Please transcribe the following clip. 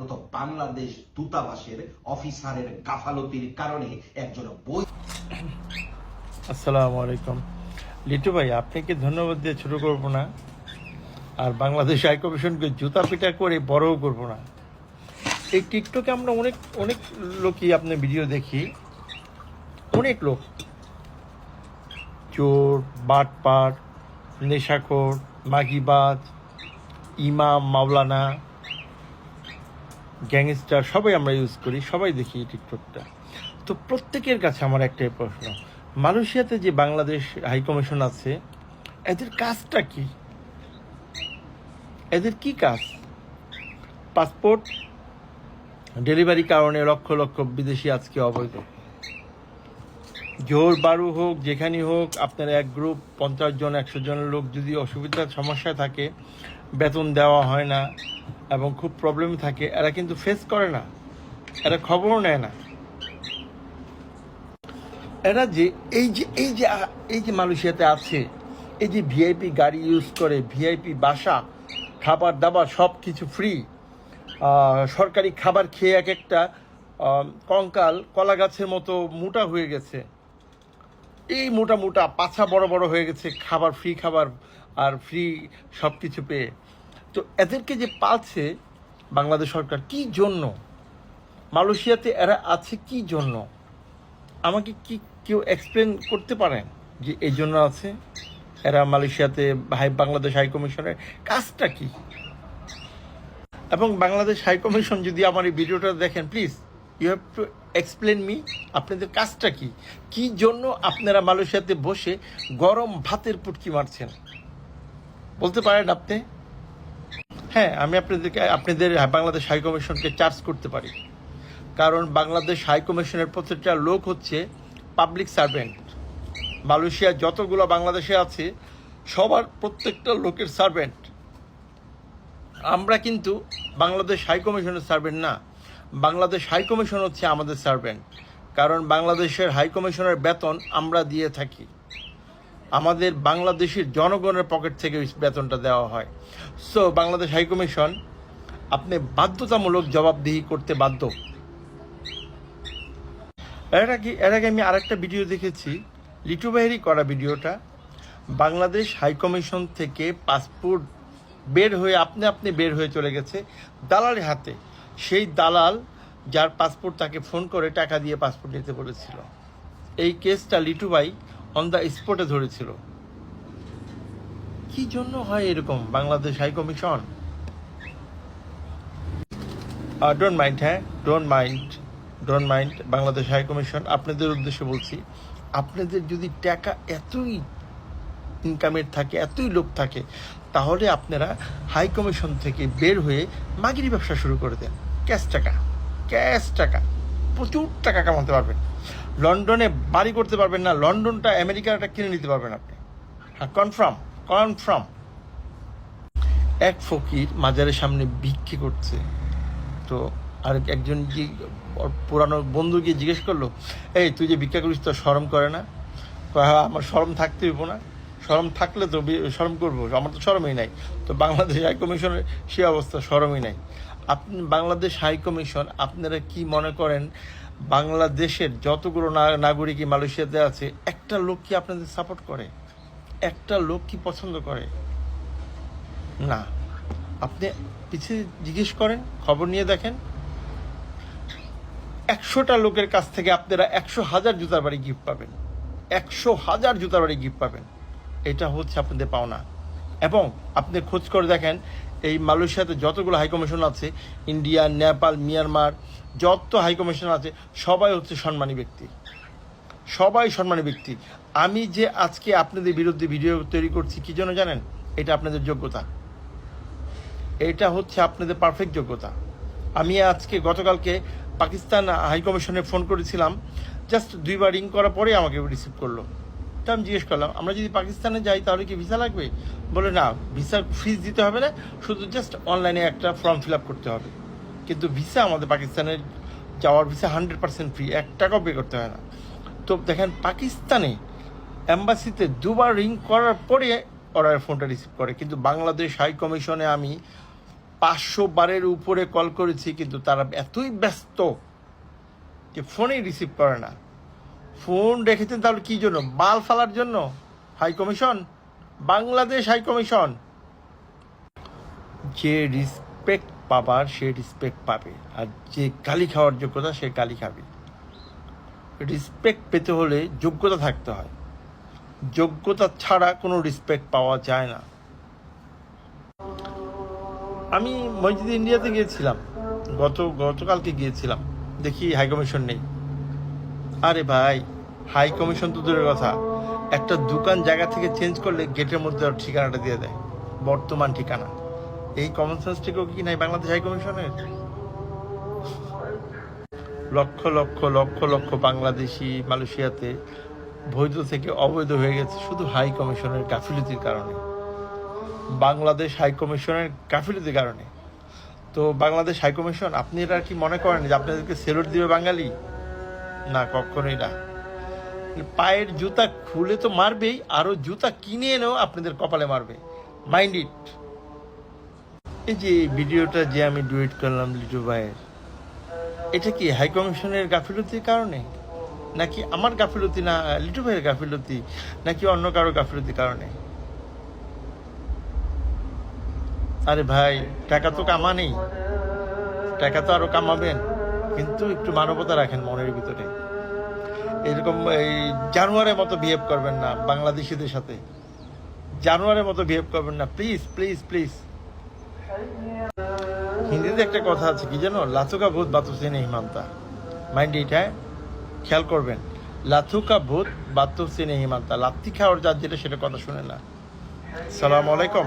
মতো বাংলাদেশ দূতাবাসের অফিসারের গাফালতির কারণে একজন বই আসসালামু আলাইকুম। লিটু ভাই, আপনাকে ধন্যবাদ দিয়ে ছোট করব না। আর বাংলাদেশ হাই কমিশনকে জুতা পিটা করে বড়ও করব না। এই টিকটকে আমরা অনেক অনেক লোকই আপনার ভিডিও দেখি। অনেক লোক। চোর, বাটপাট, নেশাখোর মাগিবাজ ইমাম, মাওলানা গ্যাংস্টার সবাই আমরা ইউজ করি, সবাই দেখি টিকটকটা তো প্রত্যেকের কাছে আমার একটাই প্রশ্ন, মালয়েশিয়াতে যে বাংলাদেশ হাই কমিশন আছে, এদের কাজটা কি? এদের কি কাজ? পাসপোর্ট ডেলিভারি কারণে লক্ষ লক্ষ বিদেশি আজকে অবৈধ। জোর বারু হোক যেখানে হোক, আপনার এক গ্রুপ পঞ্চাশ জন, একশো জনের লোক যদি অসুবিধার সমস্যায় থাকে বেতন দেওয়া হয় না এবং খুব প্রবলেম থাকে। এরা কিন্তু ফেস করে না। এরা খবরও নেয় না। এরা যে, এই যে এই যে এই যে মালয়েশিয়াতে আছে, এই যে ভিআইপি গাড়ি ইউজ করে ভিআইপি বাসা, খাবার দাবার সব কিছু ফ্রি সরকারি খাবার খেয়ে এক একটা কঙ্কাল, কলা গাছের মতো মোটা হয়ে গেছে। এই মোটা মোটা, পাছা বড় বড় হয়ে গেছে, খাবার ফ্রি খাবার আর ফ্রি সব কিছু পেয়ে। তো এদেরকে যে পালছে বাংলাদেশ সরকার, কি জন্য? মালয়েশিয়াতে এরা আছে কি জন্য? আমাকে কি কেউ এক্সপ্লেন করতে পারেন যে এই জন্য আছে? এরা মালয়েশিয়াতে হাই, বাংলাদেশ হাইকমিশনের কাজটা কি? এবং বাংলাদেশ হাইকমিশন যদি আমার এই ভিডিওটা দেখেন please you have to explain me আপনাদের কাজটা কি? কি জন্য আপনারা মালয়েশিয়াতে বসে গরম ভাতের পুটকি মারছেন? বলতে পারেন আপনি? হ্যাঁ আমি আপনাদেরকে, আপনাদের বাংলাদেশ হাই কমিশনকে চার্জ করতে পারি। কারণ বাংলাদেশ হাই কমিশনের প্রত্যেকটা লোক হচ্ছে পাবলিক সার্ভেন্ট। মালয়েশিয়া যতগুলো বাংলাদেশে আছে, সবার প্রত্যেকটা লোকের সার্ভেন্ট। আমরা কিন্তু বাংলাদেশ হাই কমিশনের সার্ভেন্ট না। বাংলাদেশ হাই কমিশন হচ্ছে আমাদের সার্ভেন্ট। কারণ বাংলাদেশের হাই কমিশনের বেতন আমরা দিয়ে থাকি। আমাদের বাংলাদেশের জনগণের পকেট থেকে বেতনটা দেওয়া হয়। সো বাংলাদেশ হাইকমিশন আপনি বাধ্যতামূলক জবাবদিহি করতে বাধ্য। এর আগে এর আগে আমি আরেকটা ভিডিও দেখেছি, লিটু বাহিরি করা ভিডিওটা বাংলাদেশ হাইকমিশন থেকে পাসপোর্ট বের হয়ে, আপনি আপনি বের হয়ে চলে গেছে দালালের হাতে। সেই দালাল যার পাসপোর্ট তাকে ফোন করে টাকা দিয়ে পাসপোর্ট নিতে বলেছিল। এই কেসটা লিটু ভাই অন দ্য স্পটে ধরেছিল। কি জন্য হয় এরকম? Bangladesh high commission don't mind হ্যাঁ don't mind don't mind Bangladesh high commission আপনাদের উদ্দেশ্যে বলছি, আপনাদের যদি টাকা এতই ইনকামের থাকে, এতই লোক থাকে, তাহলে আপনারা হাই কমিশন থেকে বের হয়ে মাগিরি ব্যবসা শুরু করে দেন। ক্যাশ টাকা ক্যাশ টাকা, প্রচুর টাকা কামাতে পারবেন। লন্ডনে বাড়ি করতে পারবেন না লন্ডনটা আমেরিকাটা কিনে নিতে পারবেন আপনি। হ্যাঁ কনফার্ম কনফার্ম এক ফকির মাজারের সামনে ভিক্ষে করছে। তো আর একজন ওর পুরানো বন্ধু গিয়ে জিজ্ঞেস করল এই তুই যে ভিক্ষা করিস তো শরম করে না? "হ্যাঁ, আমার শরম থাকতে হইব না। শরম থাকলে তো শরম করব আমার তো শরমই নাই। তো বাংলাদেশ হাই কমিশনের সে অবস্থা শরমই নাই। আপনি বাংলাদেশ হাই কমিশন আপনারা কি মনে করেন বাংলাদেশের যতগুলো না- নাগরিকই মালয়েশিয়াতে আছে, একটা লোক কি আপনাদের সাপোর্ট করে? একটা লোক কি পছন্দ করে? না। আপনি পিছিয়ে জিজ্ঞেস করেন, খবর নিয়ে দেখেন। একশোটা লোকের কাছ থেকে আপনারা একশো হাজার জুতার বাড়ি গিফট পাবেন। একশো হাজার জুতার বাড়ি গিফট পাবেন। এটা হচ্ছে আপনাদের পাওনা। এবং আপনি খোঁজ করে দেখেন, এই মালয়েশিয়াতে যতগুলো হাই কমিশন আছে ইন্ডিয়া নেপাল মিয়ানমার যত হাই কমিশন আছে, সবাই হচ্ছে সম্মানী ব্যক্তি। সবাই সম্মানী ব্যক্তি। আমি যে আজকে আপনাদের বিরুদ্ধে ভিডিও তৈরি করছি, কি জন্য জানেন? এটা আপনাদের যোগ্যতা। এটা হচ্ছে আপনাদের পারফেক্ট যোগ্যতা। আমি আজকে, গতকালকে পাকিস্তান হাইকমিশনে ফোন করেছিলাম জাস্ট দুইবার রিং করার পরে আমাকে রিসিভ করল। তা আমি জিজ্ঞেস করলাম, আমরা যদি পাকিস্তানে যাই তাহলে কি ভিসা লাগবে? বলে, না ভিসার ফিস দিতে হবে না, শুধু জাস্ট অনলাইনে একটা ফর্ম ফিল আপ করতে হবে। কিন্তু ভিসা আমাদের পাকিস্তানের যাওয়ার ভিসা হান্ড্রেড পার্সেন্ট ফ্রি এক টাকাও পে করতে হয় না। তো দেখেন, পাকিস্তানে অ্যাম্বাসিতে দুবার রিং করার পরে ওরা ফোনটা রিসিভ করে। কিন্তু বাংলাদেশ হাই কমিশনে আমি পাঁচশো বারের উপরে কল করেছি, কিন্তু তারা এতই ব্যস্ত যে ফোনেই রিসিভ করে না। ফোন রেখেছেন তাহলে কি জন্য? মাল ফালার জন্য? High commission Bangladesh high commission যে রিসপেক্ট পাবার, সে রিসপেক্ট পাবে। আর যে গালি খাওয়ার যোগ্যতা, সে গালি খাবে। রিসপেক্ট পেতে হলে যোগ্যতা থাকতে হয়। যোগ্যতা ছাড়া কোনো রিসপেক্ট পাওয়া যায় না। আমি মসজিদ ইন্ডিয়াতে গিয়েছিলাম। গত, গতকালকে গিয়েছিলাম। দেখি হাই কমিশন নেই। আরে ভাই হাই কমিশন তো দূরের কথা। একটা দোকান জায়গা থেকে চেঞ্জ করলে গেটের মধ্যে ঠিকানাটা দিয়ে দেয়, বর্তমান ঠিকানা। এই কমন সেন্সটিকেও কি নাই বাংলাদেশ হাই কমিশনের লক্ষ লক্ষ লক্ষ লক্ষ বাংলাদেশি মালয়েশিয়াতে বৈধ থেকে অবৈধ হয়ে গেছে শুধু হাই কমিশনের গাফিলতির কারণে। বাংলাদেশ হাই কমিশনের গাফিলতির কারণে। তো বাংলাদেশ হাই কমিশন আপনি এটা কি মনে করেন যে আপনাদেরকে সেলুট দিবে বাঙালি? না, কখনোই না। পায়ের জুতা খুলে তো মারবেই, আরও জুতা কিনে এনেও আপনাদের কপালে মারবে। মাইন্ড ইট এই যে ভিডিওটা যে আমি ডুয়েট করলাম লিটু ভাইয়ের, এটা কি হাই কমিশনের গাফিলতির কারণে? নাকি আমার গাফিলতি না, লিটু ভাইয়ের গাফিলতি, নাকি অন্য কারও গাফিলতির কারণে? আরে ভাই, টাকা তো কামানেই টাকা তো আরও কামাবেন। কিন্তু একটু মানবতা রাখেন মনের ভিতরে। এরকম এই জানুয়ারের মতো বিহেভ করবেন না বাংলাদেশিদের সাথে। জানুয়ারের মতো বিহেভ করবেন না। প্লিজ প্লিজ প্লিজ হিন্দিতে একটা কথা আছে, কি জানো? লাথুকা ভূত বাতুসিনে হিমান্তা। মাইন্ড হ্যাঁ? খেয়াল করবেন। লাথুকা ভূত বাতুসিনে হিমান্তা। লাত্তি খাওয়ার যার যেটা, সেটা কথা শুনে না। সালাম আলাইকুম।